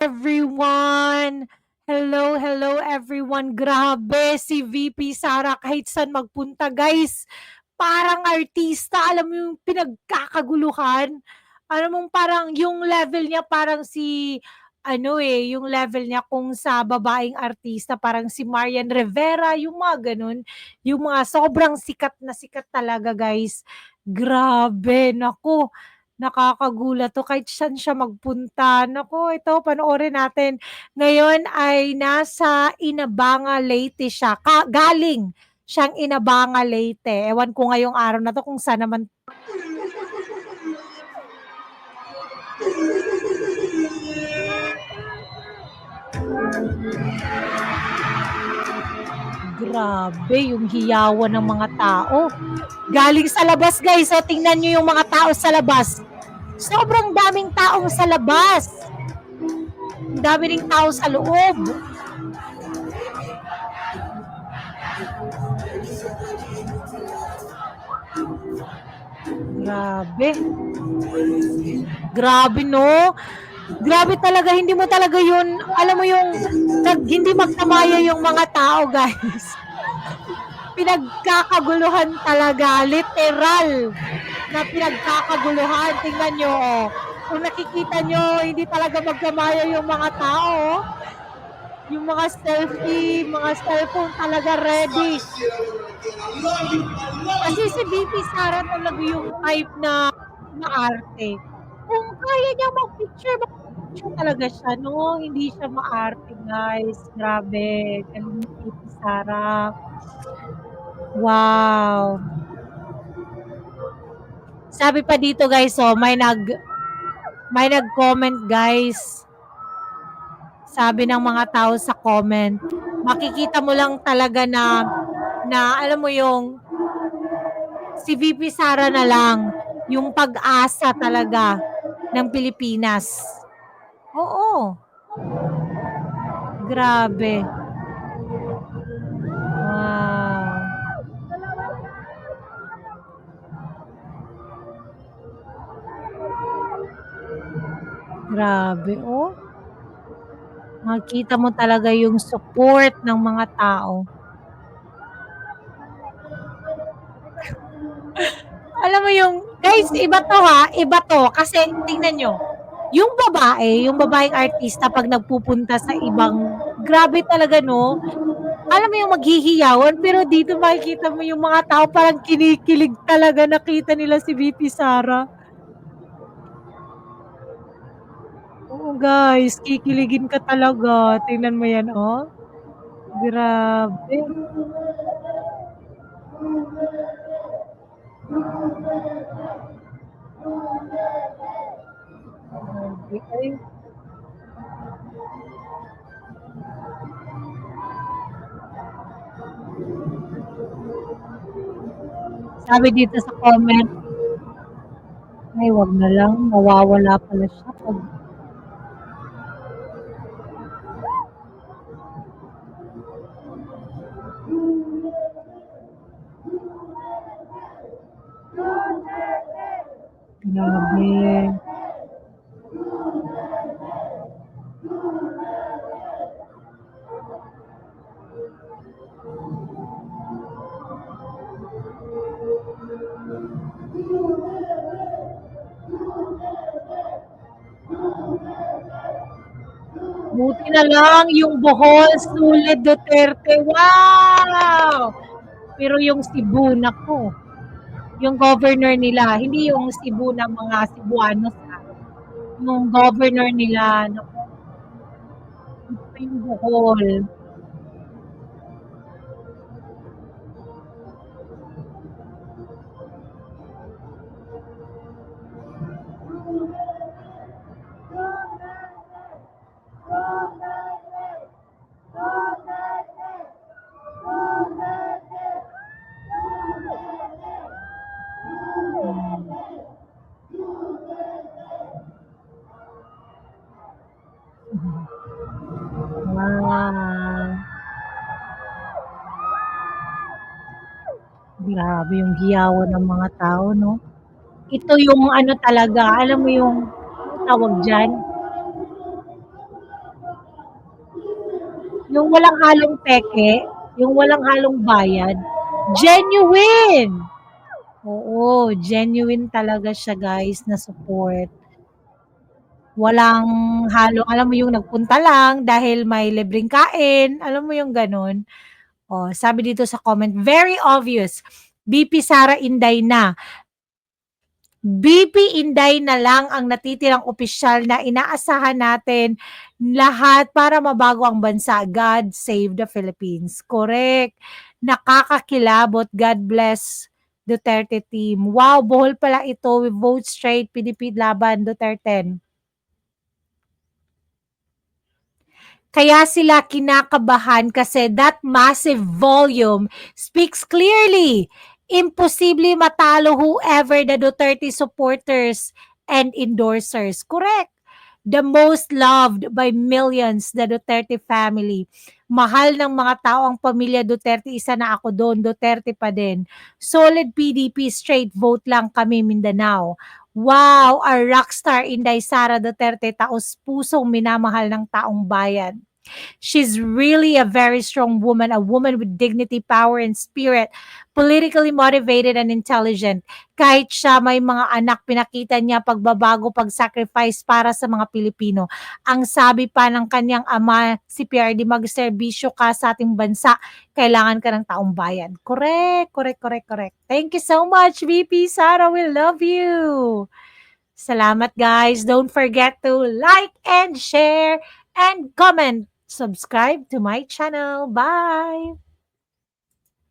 everyone! Hello, hello everyone. Grabe si VP Sara kahit saan magpunta, guys. Parang artista, alam mo yung pinagkakaguluhan. Alam mong parang yung level niya parang si ano eh, yung level niya kung sa babaeng artista parang si Marian Rivera, yung mga ganun. Yung mga sobrang sikat na sikat talaga, guys. Grabe, naku Nakakagulat 'to kahit saan siya magpunta. Naku, ito panoorin natin. Ngayon ay nasa Inabanga, Leyte siya. Ka galing siyang Inabanga, Leyte. Ewan ko ngayong araw na 'to kung saan naman Grabe yung hiyawan ng mga tao. Galing sa labas guys, so tingnan nyo yung mga tao sa labas. Sobrang daming taong sa labas. Ang dami ring tao sa loob. Grabe. Grabe no. Grabe talaga, hindi mo talaga yun, alam mo yung, nag, hindi magtamaya yung mga tao, guys. Pinagkakaguluhan talaga, literal na pinagkakaguluhan. Tingnan nyo, oh. Kung nakikita nyo, hindi talaga magtamaya yung mga tao. Yung mga selfie, mga cellphone talaga ready. Kasi si BP Sara talaga yung type na maarte. Kung kaya niya mag-picture, mag-picture talaga siya, no? Hindi siya maarte, guys. Grabe. Galing ni BP Sara. Wow. Sabi pa dito, guys, oh, may nag may nag-comment, guys. Sabi ng mga tao sa comment, makikita mo lang talaga na na alam mo yung si VP Sara na lang yung pag-asa talaga ng Pilipinas. Oo. Grabe. Grabe, oh. Makita mo talaga yung support ng mga tao. Alam mo yung, guys, iba to ha, iba to. Kasi tingnan nyo, yung babae, yung babaeng artista pag nagpupunta sa ibang, grabe talaga no. Alam mo yung maghihiyawan, pero dito makikita mo yung mga tao parang kinikilig talaga nakita nila si VP Sara. Oo guys, kikiligin ka talaga. Tingnan mo yan, oh. Grabe. Grabe. Sabi dito sa comment, ay wag na lang, mawawala pala siya pag Grabe. Buti na lang yung Bohol, Sulit, Duterte. Wow! Pero yung Cebu, naku. Yung governor nila, hindi yung Cebu ng mga Cebuanos ha. Yung governor nila, naku. Yung Bohol. Grabe yung hiyawan ng mga tao 'no? Ito yung ano talaga, alam mo yung tawag diyan? Yung walang halong peke, yung walang halong bayad, genuine. Oo, genuine talaga siya guys na support. Walang halong alam mo yung nagpunta lang dahil may libreng kain, alam mo yung gano'n? Oh, sabi dito sa comment, "Very obvious, VP Sara Inday na." VP Inday na lang ang natitirang opisyal na inaasahan natin lahat para mabago ang bansa. God save the Philippines. Correct. Nakakakilabot. God bless Duterte team. Wow, Bohol pala ito. We vote straight. PDP laban Duterte. Kaya sila kinakabahan kasi that massive volume speaks clearly. Imposible matalo whoever the Duterte supporters and endorsers. Correct. The most loved by millions, the Duterte family. Mahal ng mga tao ang pamilya Duterte. Isa na ako doon. Duterte pa din. Solid PDP, straight vote lang kami Mindanao. Wow, our rockstar Inday Sara Duterte, taos pusong minamahal ng taong bayan. She's really a very strong woman, a woman with dignity, power, and spirit, politically motivated and intelligent. Kahit siya may mga anak, pinakita niya pagbabago, pag-sacrifice para sa mga Pilipino. Ang sabi pa ng kanyang ama, si PRD, magserbisyo ka sa ating bansa, kailangan ka ng taong bayan. Correct, correct, correct, correct. Thank you so much, VP Sara. We love you. Salamat guys. Don't forget to like and share and comment. Subscribe to my channel. Bye!